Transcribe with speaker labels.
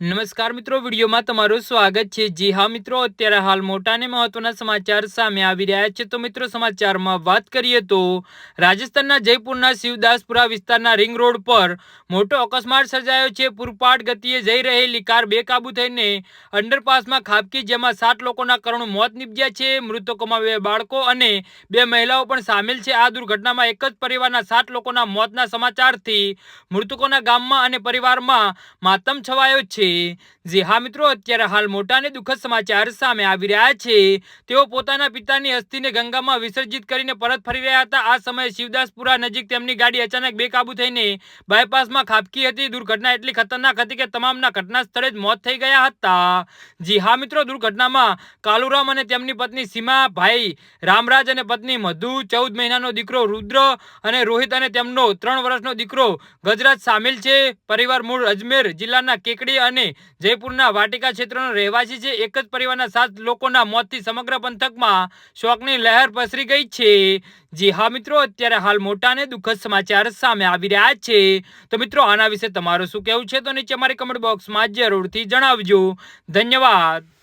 Speaker 1: નમસ્કાર મિત્રો, વિડીયોમાં તમારું સ્વાગત છે. જી હા મિત્રો, અત્યારે હાલ મોટા અને મહત્વના સમાચાર સામે આવી રહ્યા છે. તો મિત્રો, સમાચારમાં વાત કરીએ તો રાજસ્થાનના જયપુરના શિવદાસપુરા વિસ્તારના રિંગ રોડ પર મોટો અકસ્માત સર્જાયો છે. પૂરપાટ ગતિએ જઈ રહેલી કાર બેકાબુ થઈને અંડરપાસમાં ખાબકી, જેમાં સાત લોકોના કરુણ મોત નીપજ્યા છે. મૃતકોમાં બે બાળકો અને બે મહિલાઓ પણ સામેલ છે. આ દુર્ઘટનામાં એક જ પરિવારના સાત લોકોના મોતના સમાચારથી મૃતકોના ગામમાં અને પરિવારમાં માતમ છવાયો છે. જે હા મિત્રો, અત્યારે હાલ મોટા અને દુઃખદ સમાચાર સામે આવી રહ્યા છે. તેઓ પોતાના પિતાની અસ્થિને ગંગામાં વિસર્જિત કરીને પરત ફરી રહ્યા હતા. આ સમયે શિવદાસપુરા નજીક તેમની ગાડી અચાનક બેકાબુ થઈને બાયપાસમાં ખાબકી હતી. દુર્ઘટના એટલી ખતરનાક હતી કે તમામના ઘટના સ્થળે જ મોત થઈ ગયા હતા. જી હા મિત્રો, દુર્ઘટનામાં કાલુરામ અને તેમની પત્ની સીમા ભાઈ રામરાજ અને પત્ની મધુ ચૌદ મહિનાનો દીકરો રુદ્ર અને રોહિત અને તેમનો ત્રણ વર્ષનો દીકરો ગજરાજ સામેલ છે. પરિવાર મૂળ અજમેર જિલ્લાના કેકડી અને જયપુરના વાટિકા ક્ષેત્રનો રહેવાસી છે. એક જ પરિવારના સાત લોકોના મોતથી સમગ્ર પંથકમાં શોકની લહેર પસરી ગઈ છે. જી હા મિત્રો, અત્યારે હાલ મોટા અને દુઃખદ સમાચાર સામે આવી રહ્યા છે. તો મિત્રો, આના વિશે તમારું શું કહેવું છે? તો નીચે અમારી કમેન્ટ બોક્સમાં જરૂરથી જણાવજો. ધન્યવાદ.